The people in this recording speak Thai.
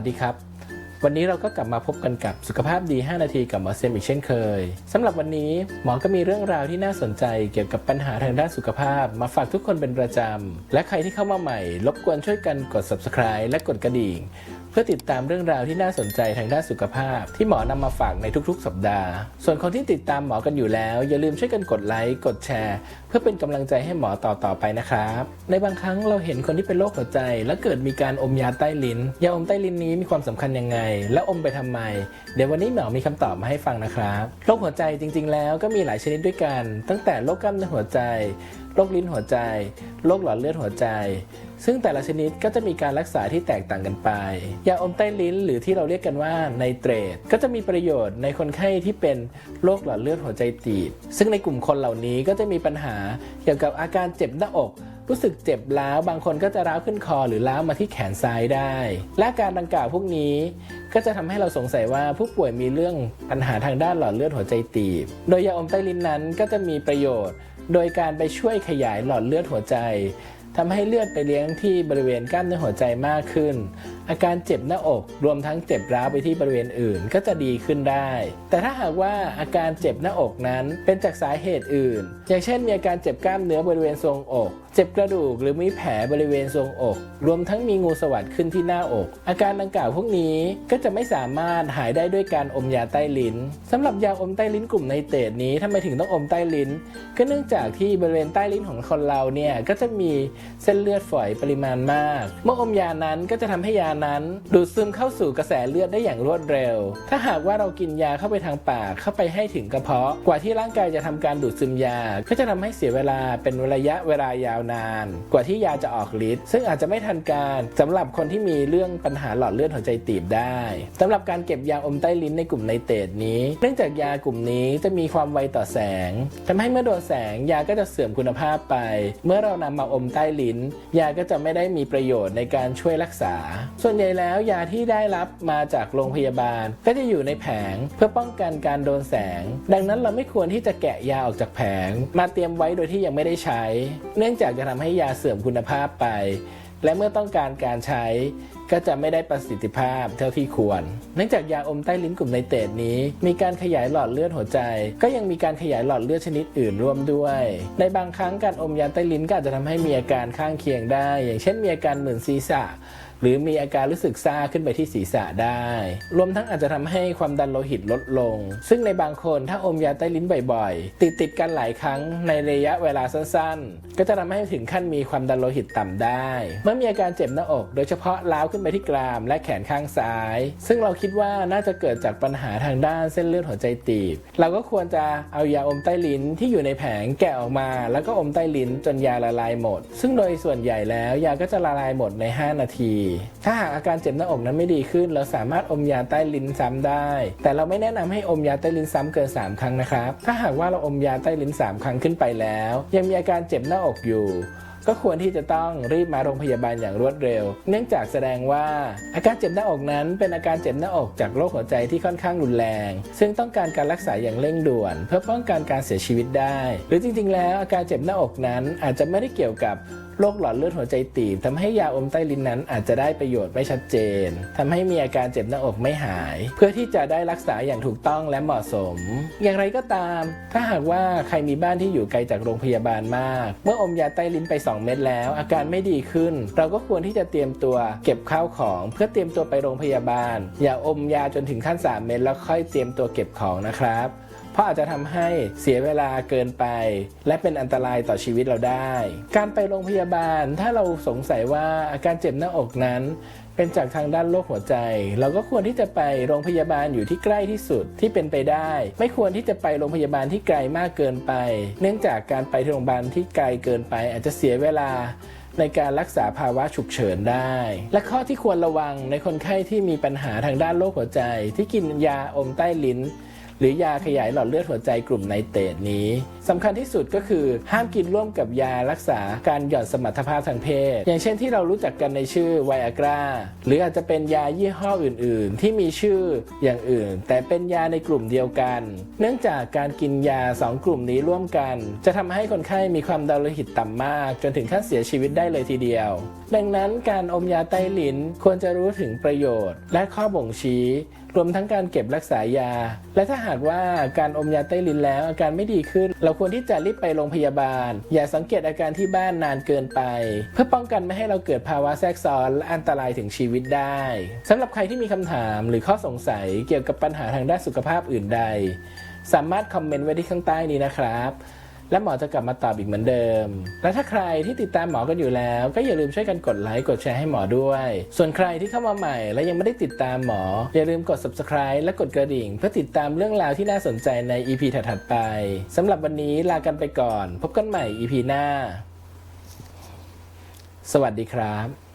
วัสดีครับ วันนี้เราก็กลับมาพบกันกับสุขภาพดี 5 นาทีกับหมอเซมอีกเช่นเคยสำหรับวันนี้หมอก็มีเรื่องราวที่น่าสนใจเกี่ยวกับปัญหาทางด้านสุขภาพ มาฝากทุกคนเป็นประจำ และใครที่เข้ามาใหม่ รบกวนช่วยกันกด subscribe และกดกระดิ่ง เพื่อติดตามเรื่องราวที่น่าสนใจทางด้านสุขภาพ ที่หมอนำมาฝากในทุกๆ สัปดาห์ ส่วนคนที่ติดตามหมอกันอยู่แล้ว อย่าลืมช่วยกันกดไลค์กดแชร์ เพื่อเป็นกำลังใจให้หมอต่อๆไปนะครับ ในบางครั้งเราเห็นคนที่เป็นโรคหัวใจ และเกิดมีการอมยาใต้ลิ้น ยาอมใต้ลิ้นนี้มีความสำคัญยังไง และอมไปทำไม เดี๋ยววันนี้หมอมีคำตอบมาให้ฟังนะครับโรคหัวใจจริง ๆ แล้วก็มีหลายชนิดด้วยกัน ตั้งแต่โรคกล้ามเนื้อหัวใจโรคลิ้นหัวใจโรคหลอดเลือดหัวใจ ซึ่งแต่ละชนิดก็จะมีการรักษาที่แตกต่างกันไป ยาอมใต้ลิ้นหรือที่เราเรียกกันว่าไนเตรตก็จะมีประโยชน์ในคนไข้ที่เป็นโรคหลอดเลือดหัวใจตีบซึ่งในกลุ่มคนเหล่านี้ก็จะมีปัญหาเกี่ยวกับอาการเจ็บหน้าอก รู้สึกเจ็บร้าว บางคนก็จะร้าวขึ้นคอหรือร้าวมาที่แขนซ้ายได้ และอาการดังกล่าวพวกนี้ก็จะทำให้เราสงสัยว่าผู้ป่วยมีเรื่องปัญหาทางด้านหลอดเลือดหัวใจตีบ โดยยาอมใต้ลิ้นนั้นก็จะมีประโยชน์ โดยการไปช่วยขยายหลอดเลือดหัวใจทำให้เลือดไปเลี้ยงที่บริเวณกล้ามเนื้อหัวใจมากขึ้น อาการเจ็บหน้าอก รวมทั้งเจ็บร้าวไปที่บริเวณอื่นก็จะดีขึ้นได้ แต่ถ้าหากว่าอาการเจ็บหน้าอกนั้นเป็นจากสาเหตุอื่น อย่างเช่น มีอาการเจ็บกล้ามเนื้อบริเวณทรวงอก เจ็บกระดูกหรือมีแผลบริเวณทรวงอก รวมทั้งมีงูสวัสดขึ้นที่หน้าอก อาการดังกล่าวพวกนี้ก็จะไม่สามารถหายได้ด้วยการอมยาใต้ลิ้นสำหรับยาอมใต้ลิ้นกลุ่มไนเตรตนี้ทำไมถึงต้องอมใต้ลิ้น ก็เนื่องจากที่บริเวณใต้ลิ้นของคนเราเนี่ยก็จะมีเส้นเลือดฝอยปริมาณมาก เมื่ออมยานั้นก็จะทำให้ยานั้น ดูดซึมเข้าสู่กระแสเลือดได้อย่างรวดเร็ว ถ้าหากว่าเรากินยาเข้าไปทางปากเข้าไปให้ถึงกระเพาะ กว่าที่ร่างกายจะทำการดูดซึมยา ก็จะทำให้เสียเวลาเป็นระยะเวลายาวนาน กว่าที่ยาจะออกฤทธิ์ซึ่งอาจจะไม่ทันการสำหรับคนที่มีเรื่องปัญหาหลอดเลือดหัวใจตีบได้สำหรับการเก็บยาอมใต้ลิ้นในกลุ่มไนเตรตนี้ เนื่องจากยากลุ่มนี้จะมีความไวต่อแสงทำให้เมื่อโดนแสงยาก็จะเสื่อมคุณภาพไป เมื่อเรานำมาอมใต้ลิ้น ยาก็จะไม่ได้มีประโยชน์ในการช่วยรักษาส่วนใหญ่แล้วยาที่ได้รับมาจากโรงพยาบาล ก็จะอยู่ในแผงเพื่อป้องกันการโดนแสง ดังนั้นเราไม่ควรที่จะแกะยาออกจากแผง มาเตรียมไว้โดยที่ยังไม่ได้ใช้ เนื่องจากจะทำให้ยาเสื่อมคุณภาพไป และเมื่อต้องการการใช้ก็จะไม่ได้ประสิทธิภาพเท่าที่ควร เนื่องจากยาอมใต้ลิ้นกลุ่มไนเตรตนี้ มีการขยายหลอดเลือดหัวใจ ก็ยังมีการขยายหลอดเลือดชนิดอื่นร่วมด้วย ในบางครั้งการอมยาใต้ลิ้นก็อาจจะทำให้มีอาการข้างเคียงได้ อย่างเช่นมีอาการเหมือนศีรษะ หรือมีอาการรู้สึกซ่าขึ้นไปที่ศีรษะได้ รวมทั้งอาจจะทำให้ความดันโลหิตลดลง ซึ่งในบางคนถ้าอมยาใต้ลิ้นบ่อยๆ ติดติดกันหลายครั้งในระยะเวลาสั้นๆ ก็จะทำให้ถึงขั้นมีความดันโลหิตต่ำได้ เมื่อมีอาการเจ็บหน้าอก โดยเฉพาะล้าวขึ้นไปที่กรามและแขนข้างซ้าย ซึ่งเราคิดว่าน่าจะเกิดจากปัญหาทางด้านเส้นเลือดหัวใจตีบ เราก็ควรจะเอายาอมใต้ลิ้นที่อยู่ในแผงแกะออกมา แล้วก็อมใต้ลิ้นจนยาละลายหมด ซึ่งโดยส่วนใหญ่แล้วยาก็จะละลายหมดใน 5 นาทีถ้าหากอาการเจ็บหน้าอกนั้นไม่ดีขึ้น เราสามารถอมยาใต้ลิ้นซ้ำได้ แต่เราไม่แนะนำให้อมยาใต้ลิ้นซ้ำเกิน 3 ครั้งนะครับ ถ้าหากว่าเราอมยาใต้ลิ้น 3 ครั้งขึ้นไปแล้ว ยังมีอาการเจ็บหน้าอกอยู่ก็ควรที่จะต้องรีบมาโรงพยาบาลอย่างรวดเร็ว เนื่องจากแสดงว่า อาการเจ็บหน้าอกนั้น เป็นอาการเจ็บหน้าอกจากโรคหัวใจที่ค่อนข้างรุนแรง ซึ่งต้องการการรักษาอย่างเร่งด่วน เพื่อป้องกันการเสียชีวิตได้ หรือจริงๆ แล้วอาการเจ็บหน้าอกนั้นอาจจะไม่ได้เกี่ยวกับ โรคหลอดเลือดหัวใจตีบทำให้ยาอมใต้ลิ้นนั้นอาจจะได้ประโยชน์ไม่ชัดเจนทำให้มีอาการเจ็บหน้าอกไม่หาย เพื่อที่จะได้รักษาอย่างถูกต้องและเหมาะสม อย่างไรก็ตาม ถ้าหากว่าใครมีบ้านที่อยู่ไกลจากโรงพยาบาลมาก เมื่ออมยาใต้ลิ้นไป 2 เม็ดแล้ว อาการไม่ดีขึ้น เราก็ควรที่จะเตรียมตัวเก็บข้าวของเพื่อเตรียมตัวไปโรงพยาบาล อย่าอมยาจนถึงขั้น 3 เม็ดแล้วค่อยเตรียมตัวเก็บของนะครับ ราะอาจจะทำให้เสียเวลาเกินไป และเป็นอันตรายต่อชีวิตเราได้ การไปโรงพยาบาลถ้าเราสงสัยว่าอาการเจ็บหน้าอกนั้นเป็นจากทางด้านโรคหัวใจ เราก็ควรที่จะไปโรงพยาบาลอยู่ที่ใกล้ที่สุดที่เป็นไปได้ ไม่ควรที่จะไปโรงพยาบาลที่ไกลมากเกินไป เนื่องจากการไปที่โรงพยาบาลที่ไกลเกินไป อาจจะเสียเวลาในการรักษาภาวะฉุกเฉินได้ และข้อที่ควรระวังในคนไข้ที่มีปัญหาทางด้านโรคหัวใจ ที่กินยาอมใต้ลิ้น หรือยาขยายหลอดเลือดหัวใจกลุ่มไนเตรตนี้สำคัญที่สุดก็คือห้ามกินร่วมกับยารักษาการหย่อนสมรรถภาพทางเพศ อย่างเช่นที่เรารู้จักกันในชื่อไวอากราหรืออาจจะเป็นยายี่ห้ออื่น ๆ ที่มีชื่ออย่างอื่น แต่เป็นยาในกลุ่มเดียวกัน เนื่องจากการกินยาสองกลุ่มนี้ร่วมกัน จะทำให้คนไข้มีความดันโลหิตต่ำมาก จนถึงขั้นเสียชีวิตได้เลยทีเดียว ดังนั้นการอมยาใต้ลิ้นควรจะรู้ถึงประโยชน์ และข้อบ่งชี้รวมทั้งการเก็บรักษายา และถ้าหากว่าการอมยาใต้ลิ้นแล้วอาการไม่ดีขึ้น เราควรที่จะรีบไปโรงพยาบาล อย่าสังเกตอาการที่บ้านนานเกินไป เพื่อป้องกันไม่ให้เราเกิดภาวะแทรกซ้อนและอันตรายถึงชีวิตได้สำหรับใครที่มีคำถามหรือข้อสงสัยเกี่ยวกับปัญหาทางด้านสุขภาพอื่นใด สามารถคอมเมนต์ไว้ที่ข้างใต้นี้นะครับ และหมอจะกลับมาตอบอีกเหมือนเดิม และถ้าใครที่ติดตามหมอกันอยู่แล้ว ก็อย่าลืมช่วยกันกดไลค์กดแชร์ให้หมอด้วย ส่วนใครที่เข้ามาใหม่และยังไม่ได้ติดตามหมอ อย่าลืมกด subscribe และกดกระดิ่ง เพื่อติดตามเรื่องราวที่น่าสนใจใน EP ถัดๆไปสำหรับวันนี้ลากันไปก่อน พบกันใหม่ EP หน้า สวัสดีครับ